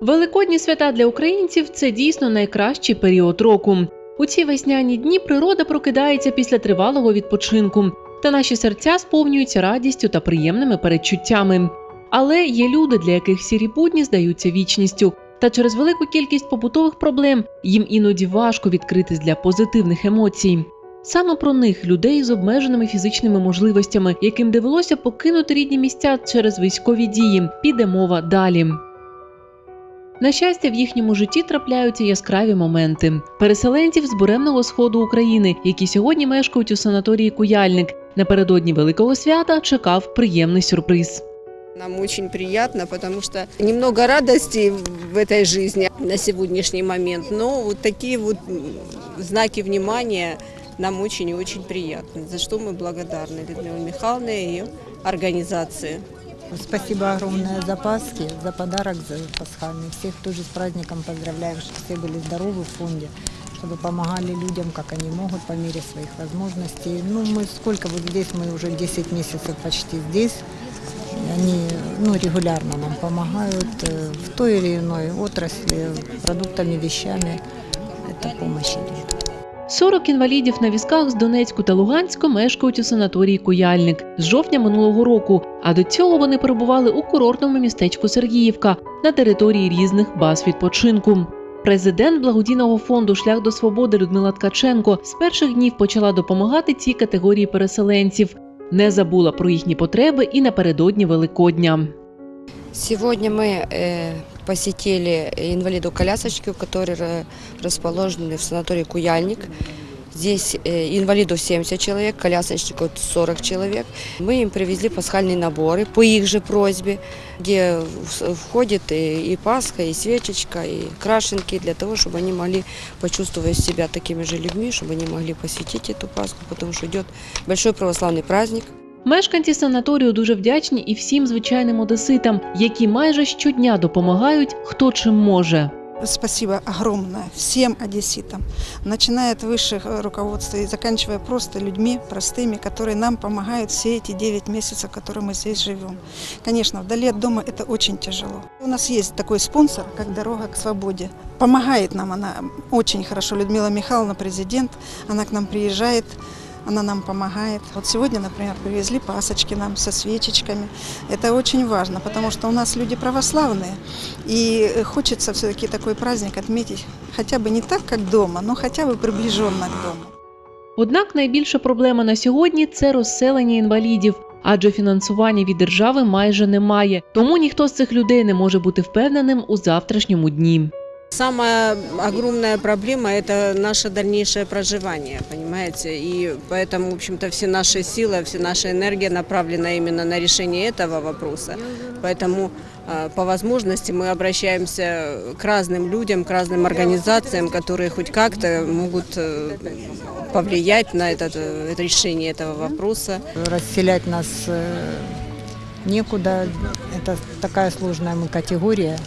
Великодні свята для українців це дійсно найкращий період року. У ці весняні дні природа прокидається після тривалого відпочинку, та наші серця сповнюються радістю та приємними передчуттями. Але є люди, для яких сірі будні здаються вічністю, та через велику кількість побутових проблем їм іноді важко відкритись для позитивних емоцій. Саме про них, людей з обмеженими фізичними можливостями, яким довелося покинути рідні місця через військові дії, піде мова далі. На щастя, в їхньому житті трапляються яскраві моменти. Переселенців з буремного сходу України, які сьогодні мешкають у санаторії Куяльник. Напередодні Великого свята чекав приємний сюрприз. Нам очень приятно, потому что немного радости в этой жизни на сегодняшний момент, но вот такие вот м, знаки внимания нам очень и очень приятны, за что мы благодарны Людмиле Михайловне и ее организации. Спасибо огромное за Пасхи, за подарок за пасхальный. Всех тоже с праздником поздравляем, чтобы все были здоровы в фонде, чтобы помогали людям, как они могут, по мере своих возможностей. Ну, мы сколько вот здесь, мы уже 10 месяцев почти здесь. И Они ну, регулярно нам помогают э, в той или иной отрасли, продуктами, вещами. Это помощь идет. 40 інвалідів на візках з Донецьку та Луганську мешкають у санаторії Куяльник з жовтня минулого року. А до цього вони перебували у курортному містечку Сергіївка на території різних баз відпочинку. Президент благодійного фонду Шлях до свободи Людмила Ткаченко з перших днів почала допомагати цій категорії переселенців. Не забула про їхні потреби і напередодні Великодня. Сегодня мы э, посетили инвалиду-колясочку, который ра- расположен в санатории Куяльник. Здесь э, инвалидов 70 человек, колясочников 40 человек. Мы им привезли пасхальные наборы по их же просьбе, где в- входит и, и Пасха, и свечечка, и крашенки, для того, чтобы они могли почувствовать себя такими же людьми, чтобы они могли посвятить эту Пасху, потому что идет большой православный праздник. Мешканці санаторію дуже вдячні і всім звичайним одеситам, які майже щодня допомагають, хто чим може. Спасибо огромное всем одесситам, начиная от высших э, руководства и заканчивая просто людьми простыми, которые нам помогают все эти 9 месяцев, которые мы здесь живем. Конечно, вдали от дома это очень тяжело. У нас есть такой спонсор, как «Дорога к свободе». Помогает нам она очень хорошо. Людмила Михайловна, президент, она к нам приезжает, она нам помогает. Вот сегодня, например, привезли пасочки нам со свечечками. Это очень важно, потому что у нас люди православные. И хочется все-таки такой праздник отметить хотя бы не так, как дома, но хотя бы приближенно к дому. Однак найбільша проблема на сьогодні це розселення інвалідів, адже фінансування від держави майже немає. Тому ніхто з цих людей не може бути впевненим у завтрашньому дні. Самая огромная проблема – это наше дальнейшее проживание, понимаете? И поэтому, в общем-то, все наши силы, вся наша энергия направлена именно на решение этого вопроса. Поэтому э, по возможности мы обращаемся к разным людям, к разным организациям, которые хоть как-то могут э, повлиять на этот, э, решение этого вопроса. Расселять нас э, некуда. Это такая сложная мы категория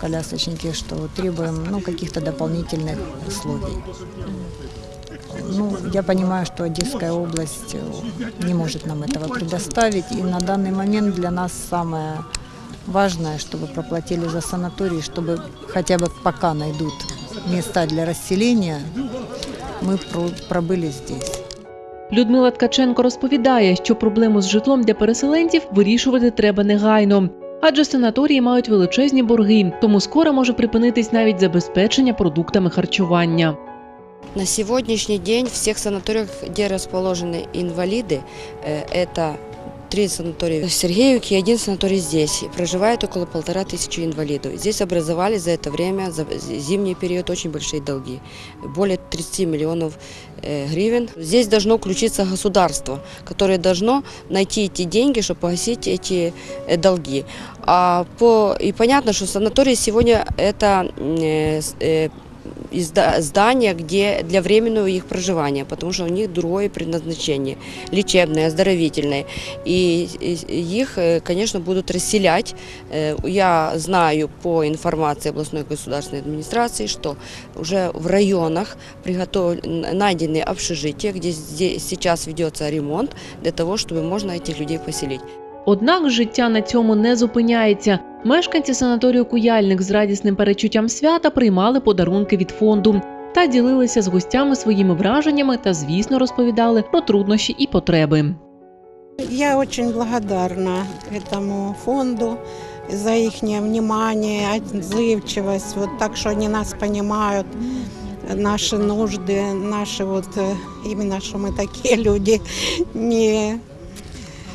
колясочники, что требуем ну, каких-то дополнительных условий. Ну, я понимаю, что Одесская область э, не может нам этого предоставить. И на данный момент для нас самое важное, чтобы проплатили за санаторий, чтобы хотя бы пока найдут места для расселения, мы про- пробыли здесь. Людмила Ткаченко розповідає, що проблему з житлом для переселенців вирішувати треба негайно. Адже санаторії мають величезні борги, тому скоро може припинитись навіть забезпечення продуктами харчування. На сегодняшний день в всех санаториях, где расположены инвалиды, э, это три санатория в Сергеевке и один санаторий здесь. Проживает около полтора тысячи инвалидов. Здесь образовались за это время, за зимний период, очень большие долги. Более 30 миллионов э, гривен. Здесь должно включиться государство, которое должно найти эти деньги, чтобы погасить эти э, долги. А по, и понятно, что санаторий сегодня это э, с- э, изда- здания, где для временного их проживания, потому что у них другое предназначение, лечебное, оздоровительное. И и их, э, конечно, будут расселять. Э, Я знаю по информации областной государственной администрации, что уже в районах приготовлены, найдены общежития, где здесь сейчас ведется ремонт для того, чтобы можно этих людей поселить. Однак життя на цьому не зупиняється. Мешканці санаторію Куяльник з радісним перечуттям свята приймали подарунки від фонду та ділилися з гостями своїми враженнями та, звісно, розповідали про труднощі і потреби. Я очень благодарна этому фонду за их внимание, отзывчивость, вот так, что они нас понимают, наши нужды, наши вот э, именно, что мы такие люди не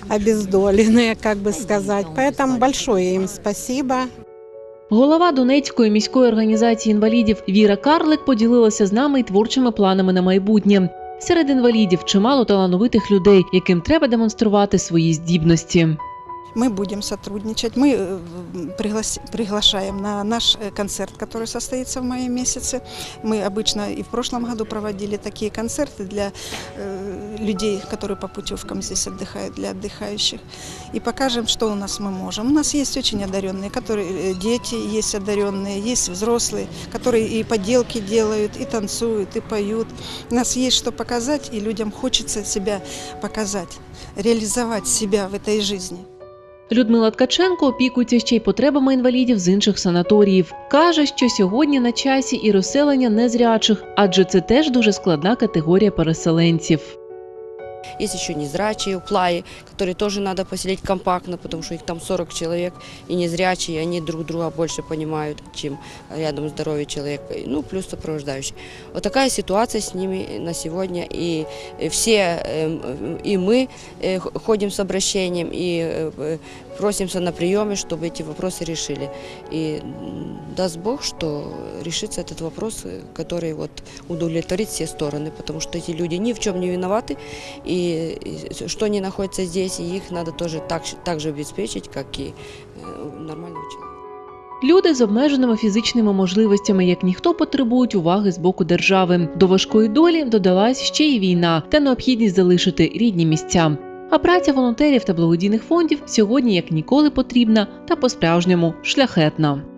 обездоленные, как бы сказать. Поэтому большое им спасибо. Голова Донецької міської організації інвалідів Віра Карлик поділилася з нами й творчими планами на майбутнє. Серед інвалідів чимало талановитих людей, яким треба демонструвати свої здібності. Мы будем сотрудничать. Мы э, приглас- приглашаем на наш э, концерт, который состоится в мае месяце. Мы обычно и в прошлом году проводили такие концерты для э, людей, которые по путевкам здесь отдыхают, для отдыхающих. И покажем, что у нас мы можем. У нас есть очень одаренные, которые э, дети есть одаренные, есть взрослые, которые и поделки делают, и танцуют, и поют. У нас есть что показать, и людям хочется себя показать, реализовать себя в этой жизни. Людмила Ткаченко опікується ще й потребами інвалідів з інших санаторіїв. Каже, що сьогодні на часі і розселення незрячих, адже це теж дуже складна категорія переселенців. Есть еще незрячие уплаи, которые тоже надо поселить компактно, потому что их там 40 человек, и незрячие, они друг друга больше понимают, чем рядом здоровый человек, ну, плюс сопровождающий. Вот такая ситуация с ними на сегодня, и все, эм, и мы э, х- ходим с обращением, и э, э, просимся на приеме, чтобы эти вопросы решили. И м, даст Бог, что решится этот вопрос, э, который вот удовлетворит все стороны, потому что эти люди ни в чем не виноваты, и и что они находятся здесь, и их надо тоже так, так же обеспечить, как и э, нормального человека. Люди з обмеженими фізичними можливостями, як ніхто, потребують уваги з боку держави. До важкої долі додалась ще й війна та необхідність залишити рідні місця. А праця волонтерів та благодійних фондів сьогодні як ніколи потрібна та по-справжньому шляхетна.